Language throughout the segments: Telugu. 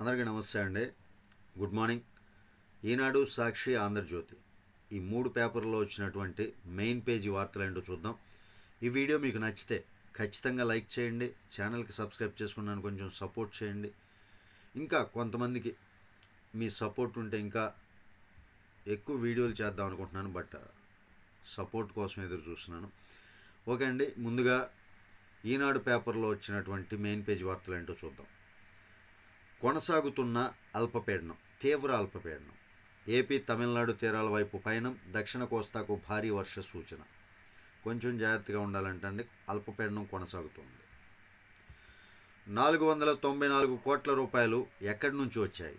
అందరికీ నమస్తే అండి. Good morning. ఈనాడు సాక్షి ఆంధ్రజ్యోతి. ఈ మూడు పేపర్లో వచ్చినటువంటి మెయిన్ పేజీ వార్తలు ఏంటో చూద్దాం. ఈ వీడియో మీకు నచ్చితే ఖచ్చితంగా లైక్ చేయండి ఛానల్కి సబ్స్క్రైబ్ చేసుకున్నాను కొంచెం సపోర్ట్ చేయండి. ఇంకా కొంతమందికి మీ సపోర్ట్ ఉంటే ఇంకా ఎక్కువ వీడియోలు చేద్దాం అనుకుంటున్నాను బట్ సపోర్ట్ కోసం ఎదురు చూస్తున్నాను. ఓకే అండి ముందుగా ఈనాడు పేపర్లో వచ్చినటువంటి మెయిన్ పేజీ వార్తలు ఏంటో చూద్దాం. కొనసాగుతున్న అల్పపీడనం తీవ్ర అల్పపీడనం. ఏపీ తమిళనాడు తీరాల వైపు పయనం దక్షిణ కోస్తాకు భారీ వర్ష సూచన. కొంచెం జాగ్రత్తగా ఉండాలంటే అల్పపీడనం కొనసాగుతుంది. నాలుగు వందల తొంభై నాలుగు కోట్ల రూపాయలు ఎక్కడి నుంచి వచ్చాయి?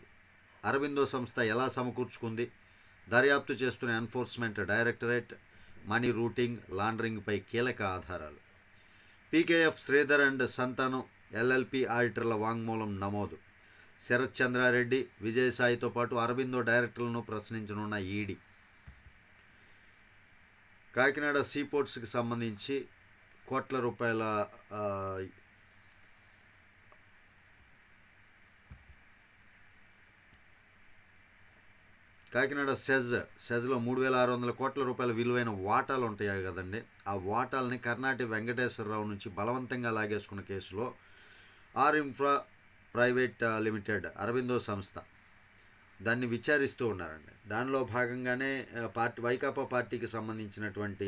అరవిందో సంస్థ ఎలా సమకూర్చుకుంది? దర్యాప్తు చేస్తున్న ఎన్ఫోర్స్మెంట్ డైరెక్టరేట్ మనీ రూటింగ్ లాండరింగ్పై కీలక ఆధారాలు. PKF Sridhar and Santhanam LLP ఆడిటర్ల వాంగ్మూలం నమోదు. శరత్ చంద్రారెడ్డి విజయసాయితో పాటు అరవిందో డైరెక్టర్లను ప్రశ్నించనున్న ఈడీ. కాకినాడ సీపోర్ట్స్కి సంబంధించి కోట్ల రూపాయల కాకినాడ సెజ్ సెజ్లో మూడు వేల ఆరు వందల కోట్ల రూపాయల విలువైన వాటాలు ఉంటాయి కదండి. ఆ వాటాలని కర్ణాటక వెంకటేశ్వరరావు నుంచి బలవంతంగా లాగేసుకున్న కేసులో R infra private limited Aurobindo సంస్థ. దాన్ని విచారిస్తూ ఉన్నారండి. దానిలో భాగంగానే పార్టీ వైకాపా పార్టీకి సంబంధించినటువంటి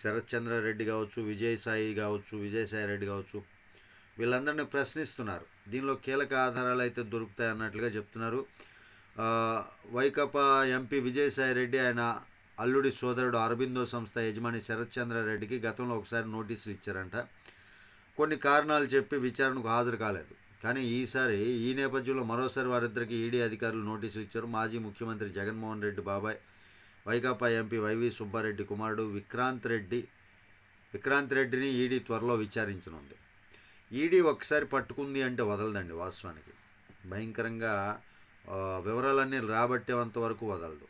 శరత్ చంద్రారెడ్డి కావచ్చు విజయసాయి కావచ్చు విజయసాయి రెడ్డి కావచ్చు వీళ్ళందరినీ ప్రశ్నిస్తున్నారు. దీనిలో కీలక ఆధారాలు అయితే దొరుకుతాయి అన్నట్లుగా చెప్తున్నారు. వైకాపా ఎంపీ విజయసాయి రెడ్డి ఆయన అల్లుడి సోదరుడు అరబిందో సంస్థ యజమాని శరత్ చంద్రారెడ్డికి గతంలో ఒకసారి నోటీసులు ఇచ్చారంట. కొన్ని కారణాలు చెప్పి విచారణకు హాజరు కాలేదు. కానీ ఈసారి ఈ నేపథ్యంలో మరోసారి వారిద్దరికి ఈడీ అధికారులు నోటీసులు ఇచ్చారు. మాజీ ముఖ్యమంత్రి జగన్మోహన్ రెడ్డి బాబాయ్ వైకాపా ఎంపీ వైవి సుబ్బారెడ్డి కుమారుడు విక్రాంత్ రెడ్డి విక్రాంత్ రెడ్డిని ఈడీ త్వరలో విచారించనుంది. ఈడీ ఒకసారి పట్టుకుంది అంటే వదలదండి వాస్తవానికి. భయంకరంగా వివరాలన్నీ రాబట్టేంత వరకు వదలదు.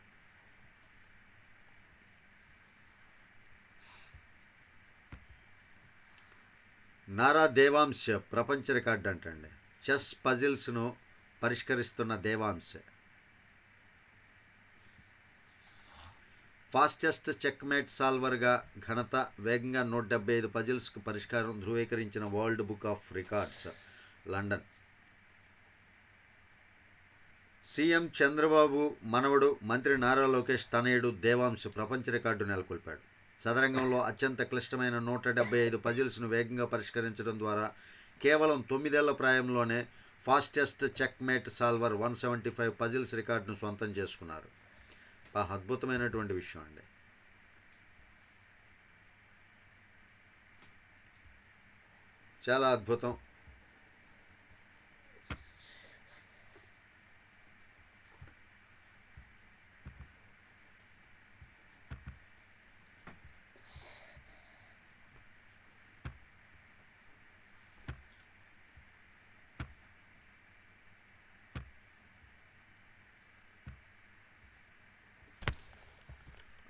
నారా దేవాంశ్ ప్రపంచ రికార్డు అంటండి. చెస్ పజిల్స్ను పరిష్కరిస్తున్న దేవాంశ్. ఫాస్టెస్ట్ చెక్మేట్ సాల్వర్గా ఘనత వేగంగా నూట డెబ్బై ఐదు పజిల్స్కు పరిష్కారం ధృవీకరించిన world book of records London. CM Chandrababu మనవడు మంత్రి నారా లోకేష్ తనయుడు దేవాంశ్ ప్రపంచ రికార్డు నెలకొల్పాడు. చదరంగంలో అత్యంత క్లిష్టమైన నూట డెబ్బై ఐదు పజిల్స్ను వేగంగా పరిష్కరించడం ద్వారా కేవలం తొమ్మిదేళ్ళ ప్రాయంలోనే fastest checkmate solver one seventy five puzzles రికార్డును సొంతం చేసుకున్నారు. అద్భుతమైనటువంటి విషయం అండి. చాలా అద్భుతం.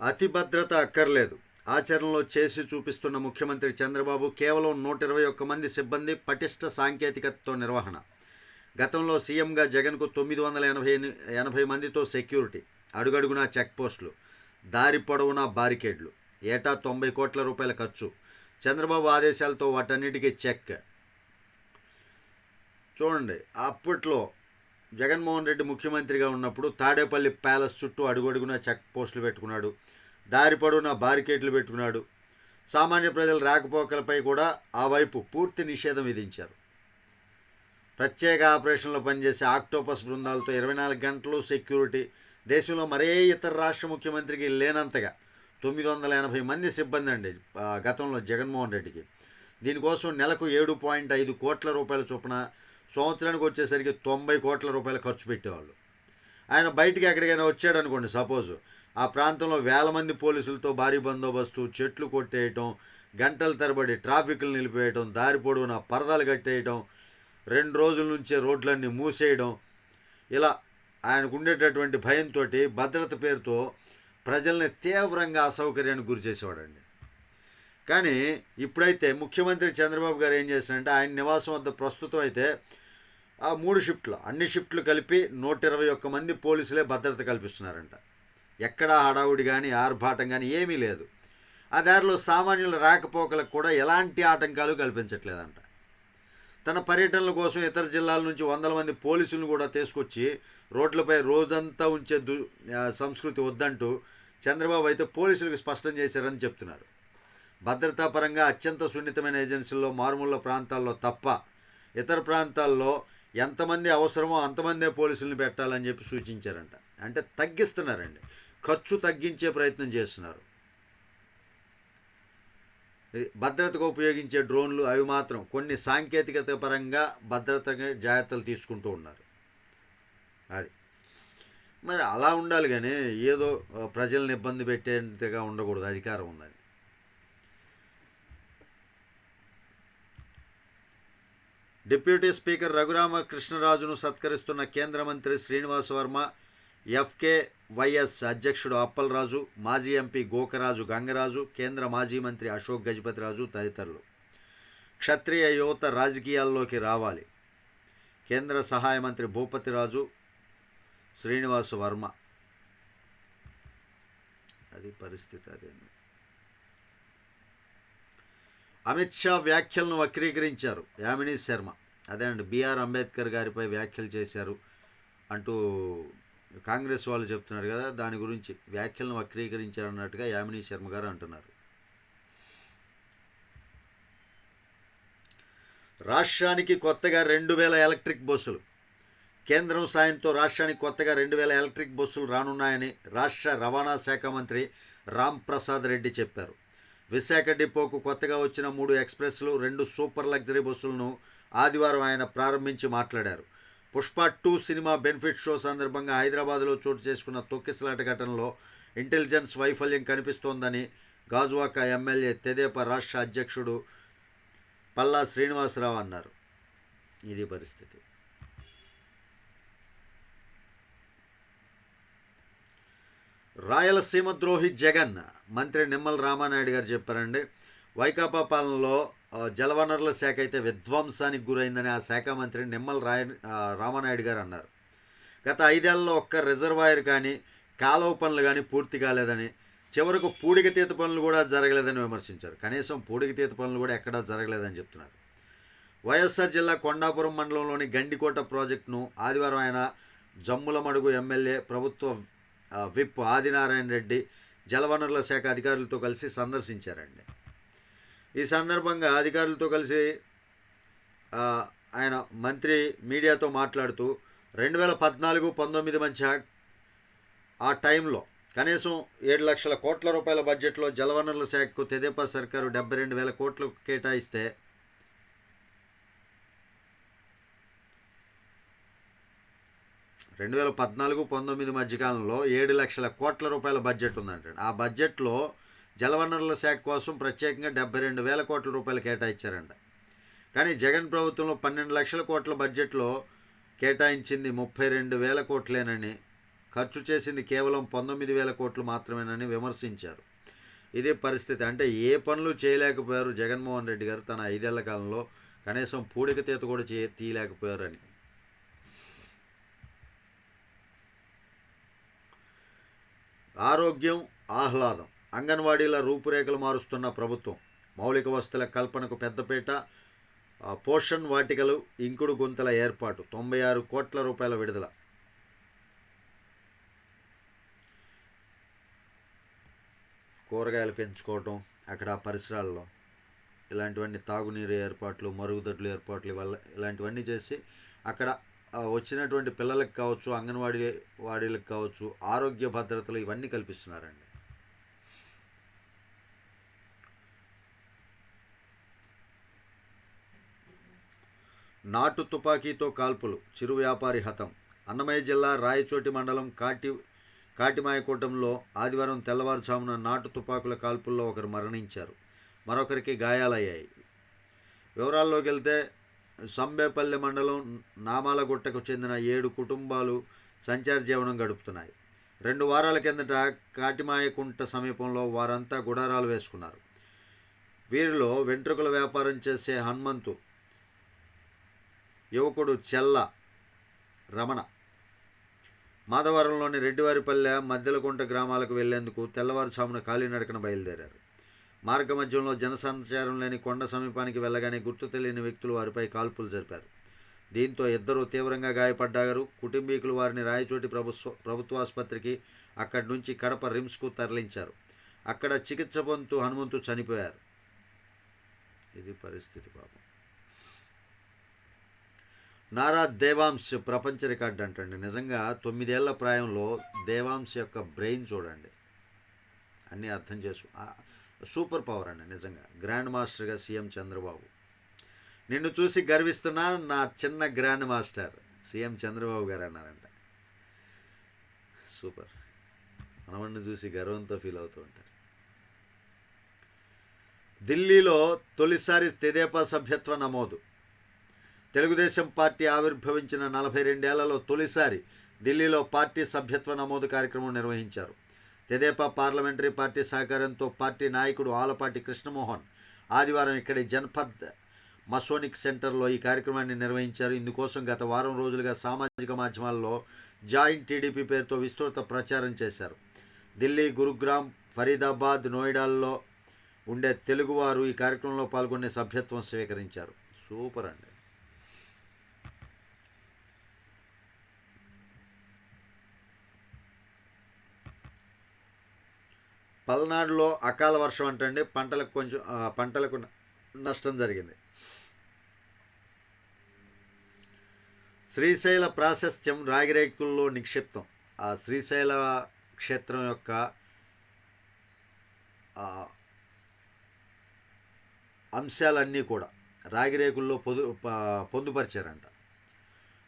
అతి భద్రత అక్కర్లేదు. ఆచరణలో చేసి చూపిస్తున్న ముఖ్యమంత్రి చంద్రబాబు కేవలం నూట ఇరవై ఒక్క మంది సిబ్బంది పటిష్ట సాంకేతికతతో నిర్వహణ. గతంలో సీఎంగా జగన్కు తొమ్మిది వందల ఎనభై ఎనభై మందితో సెక్యూరిటీ అడుగడుగునా చెక్ పోస్టులు దారి పొడవునా బారికేడ్లు ఏటా తొంభై కోట్ల రూపాయల ఖర్చు చంద్రబాబు ఆదేశాలతో వాటన్నిటికీ చెక్. చూడండి అప్పట్లో జగన్మోహన్ రెడ్డి ముఖ్యమంత్రిగా ఉన్నప్పుడు తాడేపల్లి ప్యాలెస్ చుట్టూ అడుగడుగునా చెక్ పోస్టులు పెట్టుకున్నాడు. దారి పొడవునా బారికేట్లు పెట్టుకున్నాడు. సామాన్య ప్రజల రాకపోకలపై కూడా ఆ వైపు పూర్తి నిషేధం విధించారు. ప్రత్యేక ఆపరేషన్లో పనిచేసే ఆక్టోపస్ బృందాలతో ఇరవై నాలుగు గంటలు సెక్యూరిటీ దేశంలో మరే ఇతర రాష్ట్ర ముఖ్యమంత్రికి లేనంతగా తొమ్మిది వందల ఎనభై మంది సిబ్బంది అండి గతంలో జగన్మోహన్ రెడ్డికి. దీనికోసం నెలకు ఏడు పాయింట్ ఐదు కోట్ల రూపాయల చొప్పున సంవత్సరానికి వచ్చేసరికి తొంభై కోట్ల రూపాయలు ఖర్చు పెట్టేవాళ్ళు. ఆయన బయటికి ఎక్కడికైనా వచ్చాడు అనుకోండి సపోజ్ ఆ ప్రాంతంలో వేల మంది పోలీసులతో భారీ బందోబస్తు చెట్లు కొట్టేయటం గంటల తరబడి ట్రాఫిక్లు నిలిపేయటం దారి పొడవునా పరదాలు కట్టేయటం రెండు రోజుల నుంచే రోడ్లన్నీ మూసేయడం ఇలా ఆయనకు ఉండేటటువంటి భయంతో భద్రత పేరుతో ప్రజల్ని తీవ్రంగా అసౌకర్యానికి గురి చేసేవాడండి. కానీ ఇప్పుడైతే ముఖ్యమంత్రి చంద్రబాబు గారు ఏం చేశారంటే ఆయన నివాసం వద్ద ప్రస్తుతం అయితే ఆ మూడు షిఫ్ట్లు అన్ని షిఫ్ట్లు కలిపి నూట ఇరవై ఒక్క మంది పోలీసులే భద్రత కల్పిస్తున్నారంట. ఎక్కడా హడావుడి కానీ ఆర్భాటం కానీ ఏమీ లేదు. ఆ దారిలో సామాన్యుల రాకపోకలకు కూడా ఎలాంటి ఆటంకాలు కల్పించట్లేదంట. తన పర్యటనల కోసం ఇతర జిల్లాల నుంచి వందల మంది పోలీసులను కూడా తీసుకొచ్చి రోడ్లపై రోజంతా ఉంచే దు సంస్కృతి వద్దంటూ చంద్రబాబు అయితే పోలీసులకు స్పష్టం చేశారని చెప్తున్నారు. భద్రతాపరంగా అత్యంత సున్నితమైన ఏజెన్సీల్లో మారుమూల ప్రాంతాల్లో తప్ప ఇతర ప్రాంతాల్లో ఎంతమంది అవసరమో అంతమందే పోలీసులను పెట్టాలని చెప్పి సూచించారంట. అంటే తగ్గిస్తున్నారండి. ఖర్చు తగ్గించే ప్రయత్నం చేస్తున్నారు. భద్రతకు ఉపయోగించే డ్రోన్లు అవి మాత్రం కొన్ని సాంకేతికత పరంగా భద్రతగా జాగ్రత్తలు తీసుకుంటూ ఉన్నారు. అది. మరి అలా ఉండాలి కానీ ఏదో ప్రజలను ప్రజల్ని ఇబ్బంది పెట్టేంతగా ఉండకూడదు అధికారం ఉందని. డిప్యూటీ స్పీకర్ రఘురామకృష్ణరాజును సత్కరిస్తున్న కేంద్ర మంత్రి శ్రీనివాస్ వర్మ ఎఫ్కే వైఎస్ అధ్యక్షుడు అప్పలరాజు మాజీ ఎంపీ గోకరాజు గంగరాజు కేంద్ర మాజీ మంత్రి అశోక్ గజపతిరాజు తదితరులు. క్షత్రియ యువత రాజకీయాల్లోకి రావాలి. కేంద్ర సహాయ మంత్రి భూపతిరాజు శ్రీనివాస్ వర్మ. అది పరిస్థితి అదే. అమిత్ షా వ్యాఖ్యలను వక్రీకరించారు. యామినీ శర్మ. అదే అండి బీఆర్ అంబేద్కర్ గారిపై వ్యాఖ్యలు చేశారు అంటూ కాంగ్రెస్ వాళ్ళు చెప్తున్నారు కదా దాని గురించి వ్యాఖ్యలను వక్రీకరించారు అన్నట్టుగా శర్మ గారు అంటున్నారు. రాష్ట్రానికి కొత్తగా రెండు వేల ఎలక్ట్రిక్ బస్సులు కేంద్రం సాయంతో రాష్ట్రానికి కొత్తగా రెండు వేల ఎలక్ట్రిక్ బస్సులు రానున్నాయని రాష్ట్ర రవాణా శాఖ మంత్రి రామ్ ప్రసాద్ రెడ్డి చెప్పారు. విశాఖ డిపోకు కొత్తగా వచ్చిన మూడు ఎక్స్ప్రెస్లు రెండు సూపర్ లగ్జరీ బస్సులను ఆదివారం ఆయన ప్రారంభించి మాట్లాడారు. Pushpa two cinema benefit show సందర్భంగా హైదరాబాద్లో చోటు చేసుకున్న తొక్కిసలాట ఘటనలో ఇంటెలిజెన్స్ వైఫల్యం కనిపిస్తోందని గాజువాక ఎమ్మెల్యే తెదేపా రాష్ట్ర అధ్యక్షుడు పల్లా శ్రీనివాసరావు అన్నారు. ఇది పరిస్థితి. రాయలసీమ ద్రోహి జగన్ మంత్రి నిమ్మల రామానాయుడు గారు చెప్పారండి వైకాపా పాలనలో జలవనరుల శాఖ అయితే విధ్వంసానికి గురైందని ఆ శాఖ మంత్రి నిమ్మల రాయ రామానాయుడు గారు అన్నారు. గత ఐదేళ్ళలో ఒక్క రిజర్వాయర్ కానీ కాలువ పనులు కానీ పూర్తి కాలేదని చివరకు పూడిక తీత పనులు కూడా జరగలేదని విమర్శించారు. కనీసం పూడిక తీత పనులు కూడా ఎక్కడా జరగలేదని చెప్తున్నారు. వైఎస్ఆర్ జిల్లా కొండాపురం మండలంలోని గండికోట ప్రాజెక్టును ఆదివారం ఆయన జమ్ములమడుగు ఎమ్మెల్యే ప్రభుత్వ విప్ ఆదినారాయణ రెడ్డి జలవనరుల శాఖ అధికారులతో కలిసి సందర్శించారండి. ఈ సందర్భంగా అధికారులతో కలిసి ఆయన మంత్రి మీడియాతో మాట్లాడుతూ రెండు వేల పద్నాలుగు పంతొమ్మిది మధ్య ఆ టైంలో కనీసం ఏడు లక్షల కోట్ల రూపాయల బడ్జెట్లో జలవనరుల శాఖకు తెదేపా సర్కారు డెబ్బై రెండు వేల కోట్లు కేటాయిస్తే రెండు వేల పద్నాలుగు పంతొమ్మిది మధ్యకాలంలో ఏడు లక్షల కోట్ల రూపాయల బడ్జెట్ ఉందంట ఆ బడ్జెట్లో జలవనరుల శాఖ కోసం ప్రత్యేకంగా డెబ్బై రెండు వేల కోట్ల రూపాయలు కేటాయించారంట. కానీ జగన్ ప్రభుత్వంలో పన్నెండు లక్షల కోట్ల బడ్జెట్లో కేటాయించింది ముప్పై రెండు వేల కోట్లేనని ఖర్చు చేసింది కేవలం పంతొమ్మిది వేల కోట్లు మాత్రమేనని విమర్శించారు. ఇదే పరిస్థితి. అంటే ఏ పనులు చేయలేకపోయారు జగన్మోహన్ రెడ్డి గారు తన ఐదేళ్ళ కాలంలో. కనీసం పూడిక తీత కూడా చే తీయలేకపోయారని. ఆరోగ్యం ఆహ్లాదం. అంగన్వాడీల రూపురేఖలు మారుస్తున్న ప్రభుత్వం. మౌలిక వసతుల కల్పనకు పెద్దపేట పోషన్ వాటికలు ఇంకుడు గుంతల ఏర్పాటు తొంభై ఆరు కోట్ల రూపాయల విడుదల. కూరగాయలు పెంచుకోవటం అక్కడ పరిసరాల్లో ఇలాంటివన్నీ తాగునీరు ఏర్పాట్లు మరుగుదొడ్లు ఏర్పాట్లు వల్ల ఇలాంటివన్నీ చేసి అక్కడ వచ్చినటువంటి పిల్లలకు కావచ్చు అంగన్వాడీ వాడీలకు కావచ్చు ఆరోగ్య భద్రతలు ఇవన్నీ కల్పిస్తున్నారండి. నాటు తుపాకీతో కాల్పులు చిరు వ్యాపారి హతం. అన్నమయ్య జిల్లా రాయచోటి మండలం కాటి కాటిమాయకూటంలో ఆదివారం తెల్లవారుజామున నాటు తుపాకుల కాల్పుల్లో ఒకరు మరణించారు. మరొకరికి గాయాలయ్యాయి. వివరాల్లోకి వెళ్తే సంబేపల్లి మండలం నామాలగుట్టకు చెందిన ఏడు కుటుంబాలు సంచార జీవనం గడుపుతున్నాయి. రెండు వారాల కిందట కాటిమాయకుంట సమీపంలో వారంతా గుడారాలు వేసుకున్నారు. వీరిలో వెంట్రుకల వ్యాపారం చేసే హనుమంతు యువకుడు చెల్ల రమణ. మాధవరంలోని రెడ్డివారిపల్లె మద్దెలకుంట గ్రామాలకు వెళ్ళేందుకు తెల్లవారుజామున కాలినడకన బయలుదేరారు. మార్గ మధ్యంలో జనసంచారం లేని కొండ సమీపానికి వెళ్ళగానే గుర్తు తెలియని వ్యక్తులు వారిపై కాల్పులు జరిపారు. దీంతో ఇద్దరు తీవ్రంగా గాయపడ్డారు. కుటుంబీకులు వారిని రాయచోటి ప్రభుత్వ ప్రభుత్వాసుపత్రికి అక్కడి నుంచి కడప రిమ్స్కు తరలించారు. అక్కడ చికిత్స పొందుతూ హనుమంతు చనిపోయారు. ఇది పరిస్థితి పాపం. నారా దేవాంశ్ ప్రపంచ రికార్డు అంటండి. నిజంగా తొమ్మిదేళ్ళ ప్రాయంలో దేవాంశ్ యొక్క బ్రెయిన్ చూడండి. అన్నీ అర్థం చేసు సూపర్ పవర్ అండి నిజంగా. గ్రాండ్ మాస్టర్గా సీఎం చంద్రబాబు. నిన్ను చూసి గర్విస్తున్నా నా చిన్న గ్రాండ్ మాస్టర్ సీఎం చంద్రబాబు గారు అన్నారంట. సూపర్. మనవడిని చూసి గర్వంతో ఫీల్ అవుతూ ఉంటారు. ఢిల్లీలో తొలిసారి తెదేపా సభ్యత్వ నమోదు. తెలుగుదేశం పార్టీ ఆవిర్భవించిన నలభై రెండేళ్ళలో తొలిసారి ఢిల్లీలో పార్టీ సభ్యత్వ నమోదు కార్యక్రమం నిర్వహించారు. తెదేపా పార్లమెంటరీ పార్టీ సహకారంతో పార్టీ నాయకుడు ఆలపాటి కృష్ణమోహన్ ఆదివారం ఇక్కడి జన్పద్ మసోనిక్ సెంటర్లో ఈ కార్యక్రమాన్ని నిర్వహించారు. ఇందుకోసం గత వారం రోజులుగా సామాజిక మాధ్యమాల్లో జాయింట్ టీడీపీ పేరుతో విస్తృత ప్రచారం చేశారు. ఢిల్లీ గురుగ్రామ్ ఫరీదాబాద్ నోయిడాల్లో ఉండే తెలుగువారు ఈ కార్యక్రమంలో పాల్గొనే సభ్యత్వం స్వీకరించారు. సూపర్ అండి. పల్నాడులో అకాల వర్షం అంటండి పంటలకు కొంచెం పంటలకు నష్టం జరిగింది. శ్రీశైల ప్రాశస్త్యం రాగిరేకుల్లో నిక్షిప్తం. ఆ శ్రీశైల క్షేత్రం యొక్క అంశాలన్నీ కూడా రాగిరేకుల్లో పొదు ప- పొందుపరిచారంట.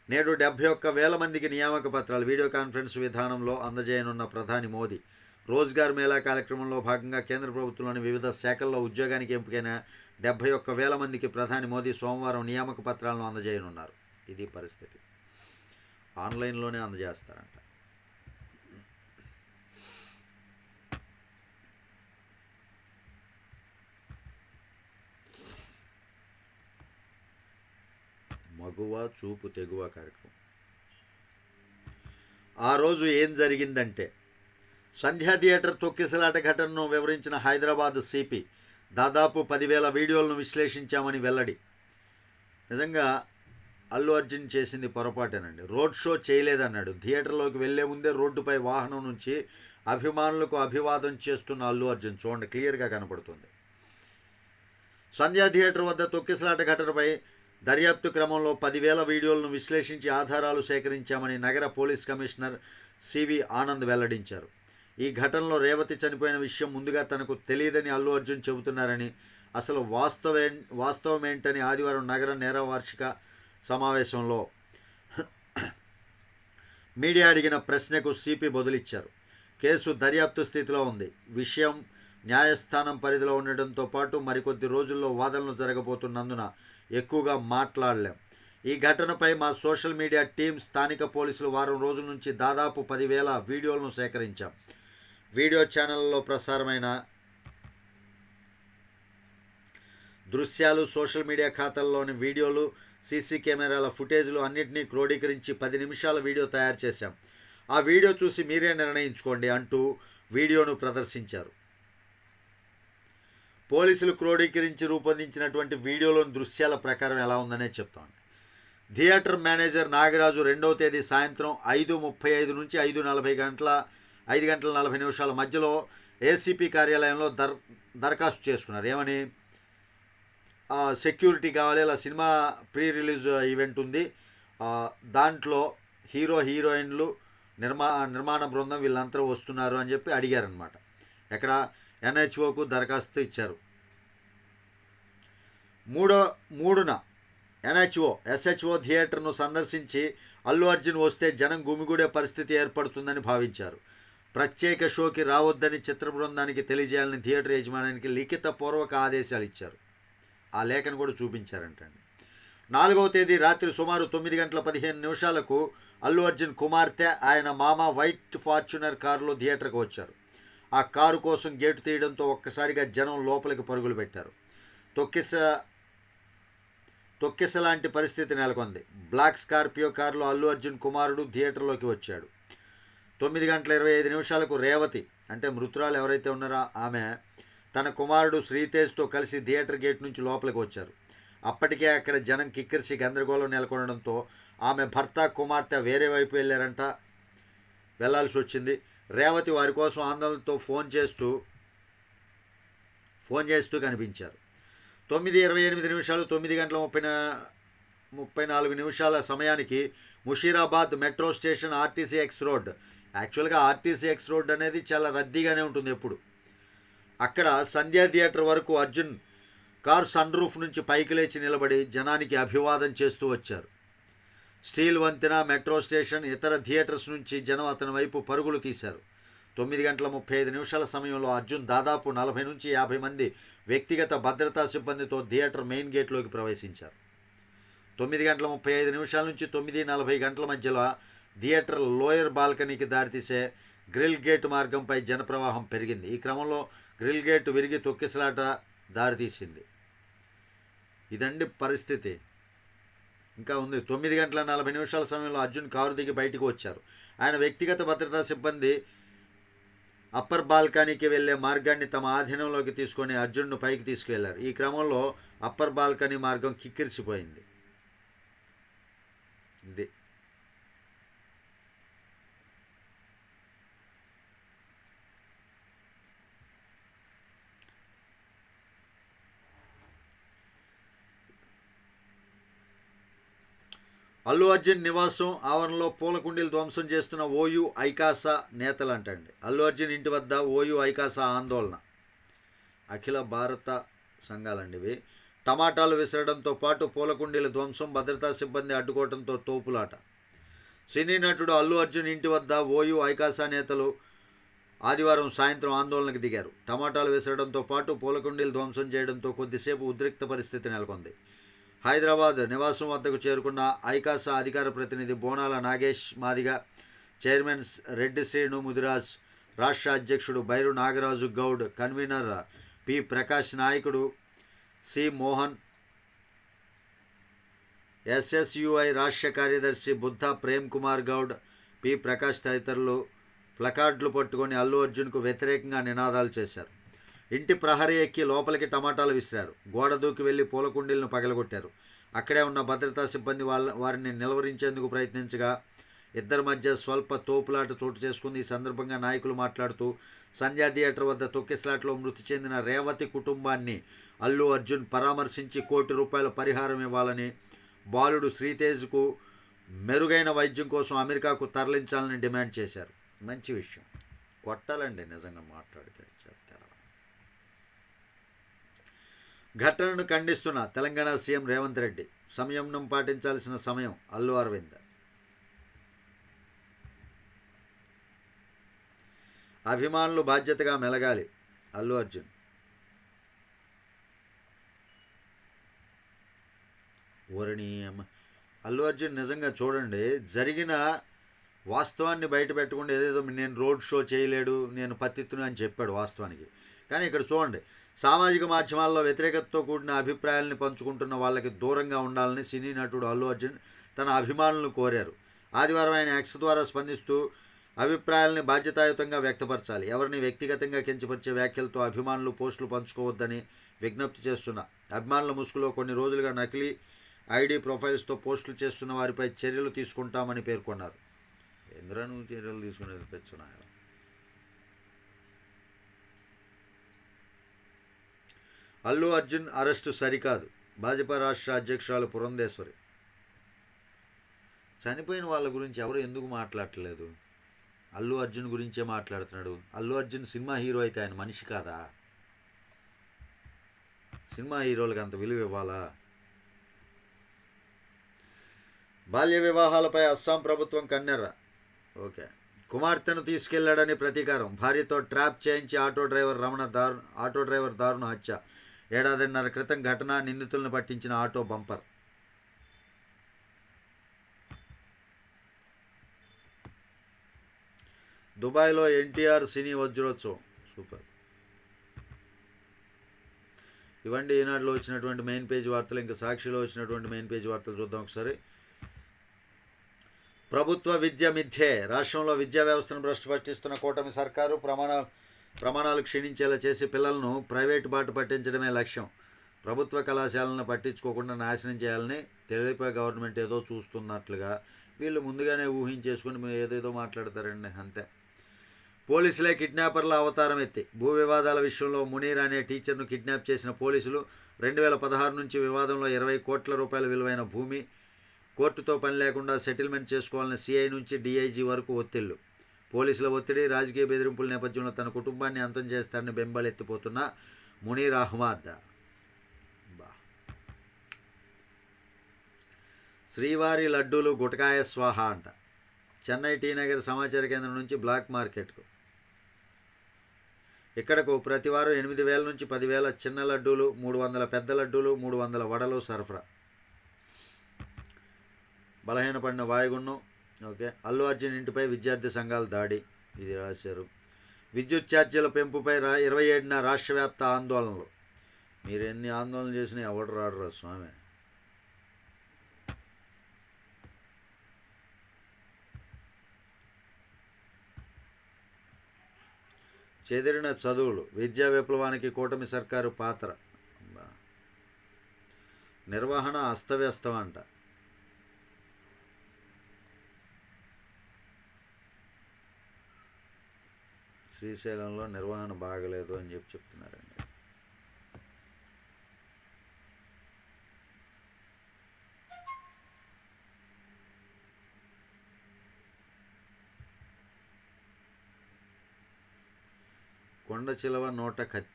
నేడు డెబ్భై ఒక్క వేల మందికి నియామక పత్రాలు వీడియో కాన్ఫరెన్స్ విధానంలో అందజేయనున్న ప్రధాని మోదీ రోజ్గార్ మేళా కార్యక్రమంలో భాగంగా కేంద్ర ప్రభుత్వంలోని వివిధ శాఖల్లో ఉద్యోగానికి ఎంపికైన డెబ్బై ఒక్క వేల మందికి ప్రధాని మోదీ సోమవారం నియామక పత్రాలను అందజేయనున్నారు. ఇది పరిస్థితి. ఆన్లైన్లోనే అందజేస్తారంట. మగువ చూపు తెగువ కార్యక్రమం. ఆ రోజు ఏం జరిగిందంటే సంధ్యా థియేటర్ తొక్కిసలాట ఘటనను వివరించిన హైదరాబాద్ సిపి దాదాపు పదివేల వీడియోలను విశ్లేషించామని వెల్లడి. నిజంగా అల్లు అర్జున్ చేసింది పొరపాటేనండి. Road show చేయలేదన్నాడు. థియేటర్లోకి వెళ్ళే ముందే రోడ్డుపై వాహనం నుంచి అభిమానులకు అభివాదం చేస్తున్న అల్లు అర్జున్ చూడండి క్లియర్గా కనపడుతుంది. సంధ్యా థియేటర్ వద్ద తొక్కిసలాట ఘటనపై దర్యాప్తు క్రమంలో పదివేల వీడియోలను విశ్లేషించి ఆధారాలు సేకరించామని నగర పోలీస్ కమిషనర్ సివి ఆనంద్ వెల్లడించారు. ఈ ఘటనలో రేవతి చనిపోయిన విషయం ముందుగా తనకు తెలియదని అల్లు అర్జున్ చెబుతున్నారని అసలు వాస్తవే వాస్తవమేంటని ఆదివారం నగర నేర వార్షిక సమావేశంలో మీడియా అడిగిన ప్రశ్నకు సిపి బదులిచ్చారు. కేసు దర్యాప్తు స్థితిలో ఉంది. విషయం న్యాయస్థానం పరిధిలో ఉండడంతో పాటు మరికొద్ది రోజుల్లో వాదనలు జరగబోతున్నందున ఎక్కువగా మాట్లాడలేం. ఈ ఘటనపై మా సోషల్ మీడియా టీం స్థానిక పోలీసులు వారం రోజుల నుంచి దాదాపు పదివేల వీడియోలను సేకరించాం. వీడియో ఛానళ్ళలో ప్రసారమైన దృశ్యాలు సోషల్ మీడియా ఖాతాల్లోని వీడియోలు సీసీ కెమెరాల ఫుటేజ్లు అన్నింటినీ క్రోడీకరించి పది నిమిషాల వీడియో తయారు చేశాం. ఆ వీడియో చూసి మీరే నిర్ణయించుకోండి అంటూ వీడియోను ప్రదర్శించారు. పోలీసులు క్రోడీకరించి రూపొందించినటువంటి వీడియోలోని దృశ్యాల ప్రకారం ఎలా ఉందనే చెప్తాను. థియేటర్ మేనేజర్ నాగరాజు రెండవ తేదీ సాయంత్రం ఐదు ముప్పై ఐదు నుంచి ఐదు నలభై గంటల ఐదు గంటల నలభై నిమిషాల మధ్యలో ఏసీపీ కార్యాలయంలో దర్ దరఖాస్తు చేసుకున్నారు. ఏమని? సెక్యూరిటీ కావాలి ఇలా సినిమా ప్రీ రిలీజ్ ఈవెంట్ ఉంది. దాంట్లో హీరో హీరోయిన్లు నిర్మా నిర్మాణ బృందం వీళ్ళంతా వస్తున్నారు అని చెప్పి అడిగారనమాట ఎక్కడ? ఎన్హెచ్ఓకు దరఖాస్తు ఇచ్చారు. మూడో మూడున ఎన్హెచ్ఓ ఎస్హెచ్ఓ థియేటర్ను సందర్శించి అల్లు అర్జున్ వస్తే జనం గుమిగూడే పరిస్థితి ఏర్పడుతుందని భావించారు. ప్రత్యేక షోకి రావద్దని చిత్ర బృందానికి తెలియజేయాలని థియేటర్ యజమానికి లిఖిత పూర్వక ఆదేశాలు ఇచ్చారు. ఆ లేఖను కూడా చూపించారంటండి. నాలుగవ తేదీ రాత్రి సుమారు తొమ్మిది గంటల పదిహేను నిమిషాలకు అల్లు అర్జున్ కుమార్తె ఆయన మామ వైట్ ఫార్చునర్ కారులో థియేటర్కి వచ్చారు. ఆ కారు కోసం గేటు తీయడంతో ఒక్కసారిగా జనం లోపలికి పరుగులు పెట్టారు. తొక్కిస తొక్కిసలాంటి పరిస్థితి నెలకొంది. బ్లాక్ స్కార్పియో కారులో అల్లు అర్జున్ కుమారుడు థియేటర్లోకి వచ్చాడు. తొమ్మిది గంటల ఇరవై ఐదు నిమిషాలకు రేవతి అంటే మృతురాలు ఎవరైతే ఉన్నారో ఆమె తన కుమారుడు శ్రీతేజ్తో కలిసి థియేటర్ గేట్ నుంచి లోపలికి వచ్చారు. అప్పటికే అక్కడ జనం కిక్కిరిసి గందరగోళం నెలకొనడంతో ఆమె భర్త కుమార్తె వేరే వైపు వెళ్ళారంట వెళ్ళాల్సి వచ్చింది. రేవతి వారి కోసం ఆందోళనతో ఫోన్ చేస్తూ ఫోన్ చేస్తూ కనిపించారు. తొమ్మిది ఇరవై ఎనిమిది నిమిషాలు తొమ్మిది గంటల ముప్పై ముప్పై నాలుగు నిమిషాల సమయానికి Musheerabad metro station RTC X road యాక్చువల్గా ఆర్టీసీ ఎక్స్ రోడ్ అనేది చాలా రద్దీగానే ఉంటుంది ఎప్పుడు. అక్కడ సంధ్యా థియేటర్ వరకు అర్జున్ కార్ సన్ రూఫ్ నుంచి పైకి లేచి నిలబడి జనానికి అభివాదం చేస్తూ వచ్చారు. స్టీల్ వంతెన మెట్రో స్టేషన్ ఇతర థియేటర్స్ నుంచి జనం అతని వైపు పరుగులు తీశారు. తొమ్మిది గంటల ముప్పై ఐదు నిమిషాల సమయంలో అర్జున్ దాదాపు నలభై నుంచి యాభై మంది వ్యక్తిగత భద్రతా సిబ్బందితో థియేటర్ మెయిన్ గేట్లోకి ప్రవేశించారు. తొమ్మిది గంటల ముప్పై ఐదు నిమిషాల నుంచి తొమ్మిది నలభై గంటల మధ్యలో థియేటర్ లోయర్ బాల్కనీకి దారితీసే గ్రిల్ గేట్ మార్గంపై జనప్రవాహం పెరిగింది. ఈ క్రమంలో గ్రిల్ గేట్ విరిగి తొక్కిసలాట దారితీసింది. ఇదండి పరిస్థితి. ఇంకా ఉంది. తొమ్మిది గంటల నలభై నిమిషాల సమయంలో అర్జున్ కారు దిగి బయటకు వచ్చారు. ఆయన వ్యక్తిగత భద్రతా సిబ్బంది అప్పర్ బాల్కనీకి వెళ్ళే మార్గాన్ని తమ ఆధీనంలోకి తీసుకొని అర్జున్ను పైకి తీసుకువెళ్ళారు. ఈ క్రమంలో అప్పర్ బాల్కనీ మార్గం కిక్కిరిసిపోయింది. ఇది అల్లు అర్జున్ నివాసం ఆవరణలో పూల కుండీలు ధ్వంసం చేస్తున్న ఓయూ ఐకాసా నేతలు అంటండి అల్లు అర్జున్ ఇంటి వద్ద ఓయూ ఐకాసా ఆందోళన. అఖిల భారత సంఘాలండి ఇవి. టమాటాలు విసరడంతో పాటు పూల కుండీల ధ్వంసం భద్రతా సిబ్బంది అడ్డుకోవడంతో తోపులాట. సినీ నటుడు అల్లు అర్జున్ ఇంటి వద్ద ఓయూ ఐకాసా నేతలు ఆదివారం సాయంత్రం ఆందోళనకు దిగారు. టమాటాలు విసరడంతో పాటు పూల కుండీలు ధ్వంసం చేయడంతో కొద్దిసేపు ఉద్రిక్త పరిస్థితి నెలకొంది. హైదరాబాద్ నివాసం వద్దకు చేరుకున్న ఐకాసా అధికార ప్రతినిధి బోనాల నాగేష్ మాదిగ చైర్మన్ రెడ్డి శ్రీను ముదిరాజ్ రాష్ట్ర అధ్యక్షుడు బైరు నాగరాజు గౌడ్ కన్వీనర్ పి ప్రకాష్ నాయకుడు సి మోహన్ ఎస్ఎస్యుఐ రాష్ట్ర కార్యదర్శి బుద్ధ ప్రేమ్ కుమార్ గౌడ్ పి ప్రకాష్ తదితరులు ప్లకార్డులు పట్టుకొని అల్లు అర్జున్కు వ్యతిరేకంగా నినాదాలు చేశారు. ఇంటి ప్రహరీ ఎక్కి లోపలికి టమాటాలు విసిరారు. గోడ దూకి వెళ్ళి పూల కుండీలను పగలగొట్టారు. అక్కడే ఉన్న భద్రతా సిబ్బంది వాళ్ళ వారిని నిలవరించేందుకు ప్రయత్నించగా ఇద్దరి మధ్య స్వల్ప తోపులాట చోటు చేసుకుంది. ఈ సందర్భంగా నాయకులు మాట్లాడుతూ సంధ్యా థియేటర్ వద్ద తొక్కిసలాట్లో మృతి చెందిన రేవతి కుటుంబాన్ని అల్లు అర్జున్ పరామర్శించి కోటి రూపాయల పరిహారం ఇవ్వాలని బాలుడు శ్రీతేజ్కు మెరుగైన వైద్యం కోసం అమెరికాకు తరలించాలని డిమాండ్ చేశారు. మంచి విషయం. కొట్టాలండి నిజంగా మాట్లాడితే. ఘటనను ఖండిస్తున్న తెలంగాణ సీఎం రేవంత్ రెడ్డి సంయమనం పాటించాల్సిన సమయం అల్లు అరవింద్. అభిమానులు బాధ్యతగా మెలగాలి అల్లు అర్జున్. ఓరణి అల్లు అర్జున్ నిజంగా చూడండి జరిగిన వాస్తవాన్ని బయట పెట్టకుండా ఏదేదో నేను రోడ్ షో చేయలేడు నేను పత్తిత్తును అని చెప్పాడు వాస్తవానికి. కానీ ఇక్కడ చూడండి సామాజిక మాధ్యమాల్లో వ్యతిరేకతతో కూడిన అభిప్రాయాల్ని పంచుకుంటున్న వాళ్ళకి దూరంగా ఉండాలని సినీ నటుడు అల్లు అర్జున్ తన అభిమానులను కోరారు. ఆదివారం ఆయన ఎక్స్ ద్వారా స్పందిస్తూ అభిప్రాయాలని బాధ్యతాయుతంగా వ్యక్తపరచాలి. ఎవరిని వ్యక్తిగతంగా కించపరిచే వ్యాఖ్యలతో అభిమానులు పోస్టులు పంచుకోవద్దని విజ్ఞప్తి చేస్తున్నా అభిమానుల ముసుగులో కొన్ని రోజులుగా నకిలీ ఐడి ప్రొఫైల్స్తో పోస్టులు చేస్తున్న వారిపై చర్యలు తీసుకుంటామని పేర్కొన్నారు. ఎందులో నువ్వు చర్యలు తీసుకునేది పెంచున్నాయా అల్లు అర్జున్ అరెస్టు సరికాదు. భాజపా రాష్ట్ర అధ్యక్షురాలు పురంధేశ్వరి. చనిపోయిన వాళ్ళ గురించి ఎవరు ఎందుకు మాట్లాడట్లేదు? అల్లు అర్జున్ గురించే మాట్లాడుతున్నాడు. అల్లు అర్జున్ సినిమా హీరో అయితే ఆయన మనిషి కాదా? సినిమా హీరోలకు అంత విలువ ఇవ్వాలా? బాల్య వివాహాలపై అస్సాం ప్రభుత్వం కన్నెర్ర. ఓకే. కుమార్తెను తీసుకెళ్ళాడని ప్రతీకారం. భార్యతో ట్రాప్ చేయించి ఆటో డ్రైవర్ రమణ దారు ఆటో డ్రైవర్ దారుణ హత్య. ఏడాదిన్నర క్రితం ఘటన నిందితులను పట్టించిన ఆటో బంపర్. దుబాయ్లో ఎన్టీఆర్ సినీ వజ్రోత్సవం. సూపర్. ఇవండి ఈనాడులో వచ్చినటువంటి మెయిన్ పేజ్ వార్తలు ఇంకా సాక్షిలో వచ్చినటువంటి మెయిన్ పేజ్ వార్తలు చూద్దాం ఒకసారి. ప్రభుత్వ విద్య మిథ్యే. రాష్ట్రంలో విద్యా వ్యవస్థను భ్రష్టుపట్టిస్తున్న కూటమి సర్కారు ప్రమాణాలు ప్రమాణాలు క్షీణించేలా చేసి పిల్లలను ప్రైవేటు బాట పట్టించడమే లక్ష్యం. ప్రభుత్వ కళాశాలను పట్టించుకోకుండా నాశనం చేయాలని తెలిపే గవర్నమెంట్ ఏదో చూస్తున్నట్లుగా వీళ్ళు ముందుగానే ఊహించేసుకుని మీరు ఏదేదో మాట్లాడతారండి అంతే. పోలీసులే కిడ్నాపర్ల అవతారం ఎత్తి. భూ వివాదాల విషయంలో మునీర్ అనే టీచర్ను కిడ్నాప్ చేసిన పోలీసులు రెండు వేల పదహారు నుంచి వివాదంలో ఇరవై కోట్ల రూపాయల విలువైన భూమి కోర్టుతో పని లేకుండా సెటిల్మెంట్ చేసుకోవాలని సిఐ నుంచి డీఐజీ వరకు ఒత్తిళ్ళు. పోలీసుల ఒత్తిడి రాజకీయ బెదిరింపుల నేపథ్యంలో తన కుటుంబాన్ని అంతం చేస్తారని బెంబలెత్తిపోతున్న మునీర్ అహ్మద్. బా. శ్రీవారి లడ్డూలు గుటకాయ స్వాహ అంట. చెన్నై టీ నగర్ సమాచార కేంద్రం నుంచి బ్లాక్ మార్కెట్కు. ఇక్కడకు ప్రతి వారం ఎనిమిది వేల నుంచి పదివేల చిన్న లడ్డూలు మూడు వందల పెద్ద లడ్డూలు మూడు వందల వడలు సరఫరా. బలహీనపడిన వాయుగుండం ఓకే. అల్లు అర్జున్ ఇంటిపై విద్యార్థి సంఘాల దాడి ఇది రాశారు. విద్యుత్ ఛార్జీల పెంపుపై రా ఇరవై ఏడున రాష్ట్ర వ్యాప్త ఆందోళనలు. మీరు ఎన్ని ఆందోళనలు చేసినా ఎవడు రాడరా స్వామి. చెదిరిన చదువులు విద్యా విప్లవానికి కూటమి సర్కారు పాత్ర. నిర్వహణ అస్తవ్యస్తం అంట. శ్రీశైలంలో నిర్వహణ బాగలేదు అని చెప్పి చెప్తున్నారండి. కొండ చిలవ నోట కత్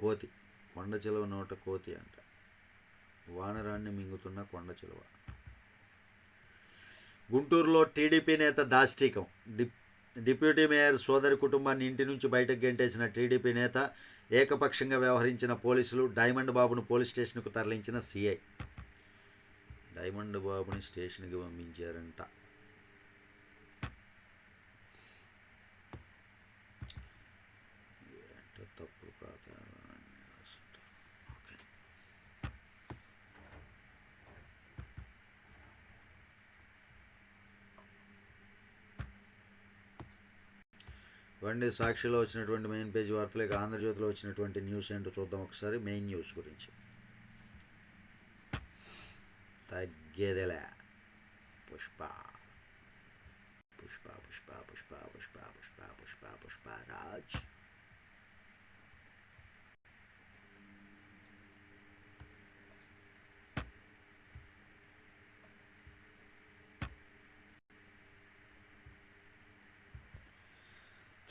కోతి. కొండ చిలవ నోట కోతి అంట. వానరాన్ని మింగుతున్న కొండ చిలవ. గుంటూరులో టీడీపీ నేత దాష్టీకం. డిప్ డిప్యూటీ మేయర్ సోదరి కుటుంబాన్ని ఇంటి నుంచి బయటకు గెంటేసిన టీడీపీ నేత ఏకపక్షంగా వ్యవహరించిన పోలీసులు డైమండ్ బాబును పోలీస్ స్టేషన్కు తరలించిన సిఐ. డైమండ్ బాబుని స్టేషన్కి పంపించారంట ఏంటో తప్పుడు ప్రాధాన్యాన్ని రాసుంటారు. ఓకే. ఇవ్వండి. సాక్షిలో వచ్చినటువంటి మెయిన్ పేజ్ వార్తలు ఇక ఆంధ్రజ్యోతిలో వచ్చినటువంటి న్యూస్ ఏంటో చూద్దాం ఒకసారి. మెయిన్ న్యూస్ గురించి. తగ్గేదేలే. పుష్ప పుష్ప పుష్ప పుష్ప పుష్ప పుష్ప పుష్ప పుష్ప రాజ్.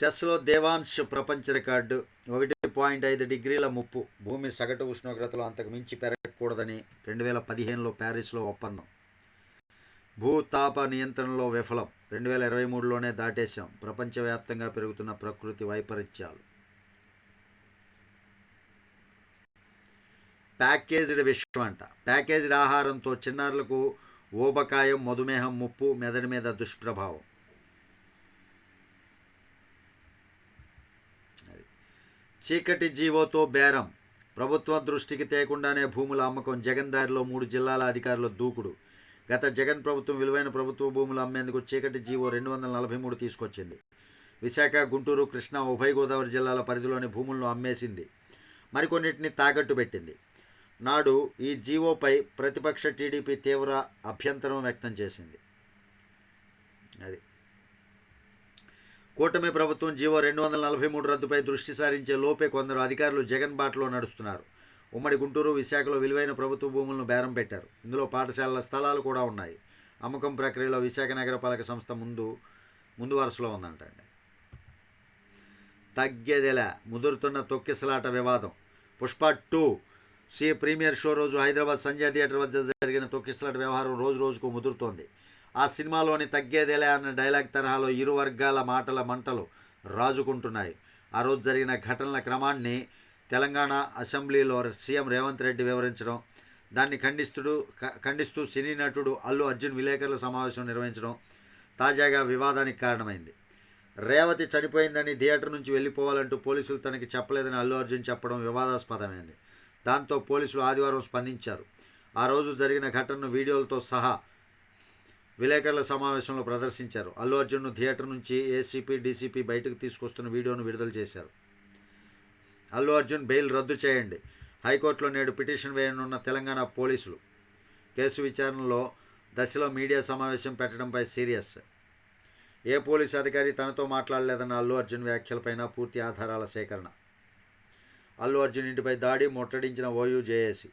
చెస్లో దేవాంశ్ ప్రపంచ రికార్డు. ఒకటి పాయింట్ ఐదు డిగ్రీల ముప్పు. భూమి సగటు ఉష్ణోగ్రతలో అంతకు మించి పెరగకూడదని రెండు వేల పదిహేనులో ప్యారిస్లో ఒప్పందం. భూతాప నియంత్రణలో విఫలం. రెండు వేల ఇరవై మూడులోనే దాటేశాం. ప్రపంచవ్యాప్తంగా పెరుగుతున్న ప్రకృతి వైపరీత్యాలు. ప్యాకేజ్డ్ విషయం అంట ప్యాకేజ్డ్ ఆహారంతో చిన్నారులకు ఊబకాయం మధుమేహం ముప్పు మెదడు మీద దుష్ప్రభావం అది. చీకటి జీవోతో బేరం. ప్రభుత్వ దృష్టికి తేకుండానే భూముల అమ్మకం జగన్ దారిలో మూడు జిల్లాల అధికారుల దూకుడు. గత జగన్ ప్రభుత్వం విలువైన ప్రభుత్వ భూములు అమ్మేందుకు చీకటి జీవో రెండు వందల నలభై మూడు తీసుకొచ్చింది. విశాఖ గుంటూరు కృష్ణా ఉభయ గోదావరి జిల్లాల పరిధిలోని భూములను అమ్మేసింది. మరికొన్నిటిని తాకట్టు పెట్టింది. నాడు ఈ జీవోపై ప్రతిపక్ష టీడీపీ తీవ్ర అభ్యంతరం వ్యక్తం చేసింది. అది. కూటమి ప్రభుత్వం జీవో రెండు వందల నలభై మూడు రద్దుపై దృష్టి సారించే లోపే కొందరు అధికారులు జగన్ బాటలో నడుస్తున్నారు. ఉమ్మడి గుంటూరు విశాఖలో విలువైన ప్రభుత్వ భూములను బేరం పెట్టారు. ఇందులో పాఠశాలల స్థలాలు కూడా ఉన్నాయి. అమ్మకం ప్రక్రియలో విశాఖ నగరపాలక సంస్థ ముందు ముందు వరుసలో ఉందంటండి. తగ్గేదెలా ముదురుతున్న తొక్కిసలాట వివాదం. పుష్ప టూ సి ప్రీమియర్ షో రోజు హైదరాబాద్ సంజయ్ థియేటర్ వద్ద జరిగిన తొక్కిసలాట వ్యవహారం రోజు రోజుకు ముదురుతోంది. ఆ సినిమాలోని తగ్గేదేలే అన్న డైలాగ్ తరహాలో ఇరు వర్గాల మాటల మంటలు రాజుకుంటున్నాయి. ఆ రోజు జరిగిన ఘటనల క్రమాన్ని తెలంగాణ అసెంబ్లీలో సీఎం రేవంత్ రెడ్డి వివరించడం దాన్ని ఖండిస్తుడు ఖండిస్తూ సినీ నటుడు అల్లు అర్జున్ విలేకరుల సమావేశం నిర్వహించడం తాజాగా వివాదానికి కారణమైంది. రేవతి చనిపోయిందని థియేటర్ నుంచి వెళ్ళిపోవాలంటూ పోలీసులు తనకి చెప్పలేదని అల్లు అర్జున్ చెప్పడం వివాదాస్పదమైంది. దాంతో పోలీసులు ఆదివారం స్పందించారు. ఆ రోజు జరిగిన ఘటనను వీడియోలతో సహా విలేకరుల సమావేశంలో ప్రదర్శించారు. అల్లు అర్జున్ను థియేటర్ నుంచి ఏసీపీ డీసీపీ బయటకు తీసుకొస్తున్న వీడియోను విడుదల చేశారు. అల్లు అర్జున్ బెయిల్ రద్దు చేయండి. హైకోర్టులో నేడు పిటిషన్ వేయనున్న తెలంగాణ పోలీసులు. కేసు విచారణలో దశలో మీడియా సమావేశం పెట్టడంపై సీరియస్. ఏ పోలీస్ అధికారి తనతో మాట్లాడలేదన్న అల్లు అర్జున్ వ్యాఖ్యలపైన పూర్తి ఆధారాల సేకరణ. అల్లు అర్జున్ ఇంటిపై దాడి ముట్టడించిన ఓయూ జేఏసీ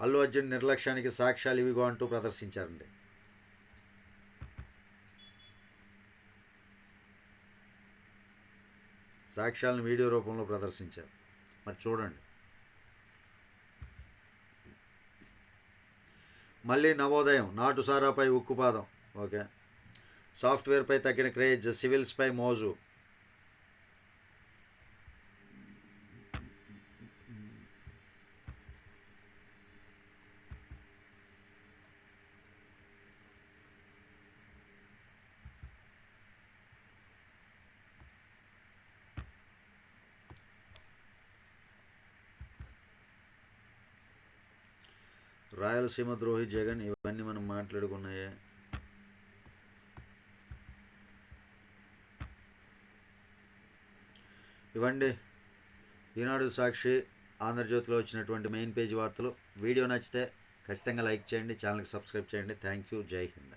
అల్లు అర్జున్ నిర్లక్ష్యానికి సాక్ష్యాలు ఇవిగో అంటూ ప్రదర్శించారండి. సాక్ష్యాలను వీడియో రూపంలో ప్రదర్శించారు. మరి చూడండి. మళ్ళీ నవోదయం నాటుసారాపై ఉక్కుపాదం. ఓకే. సాఫ్ట్వేర్పై తగ్గిన క్రేజ్ సివిల్స్పై మోజు. రాయలసీమ ద్రోహి జగన్ ఇవన్నీ మనం మాట్లాడుకున్నాయే. ఇవ్వండి. ఈనాడు సాక్షి ఆంధ్రజ్యోతిలో వచ్చినటువంటి మెయిన్ పేజీ వార్తలు. వీడియో నచ్చితే ఖచ్చితంగా లైక్ చేయండి ఛానల్కి సబ్స్క్రైబ్ చేయండి. Thank you. జై హింద్.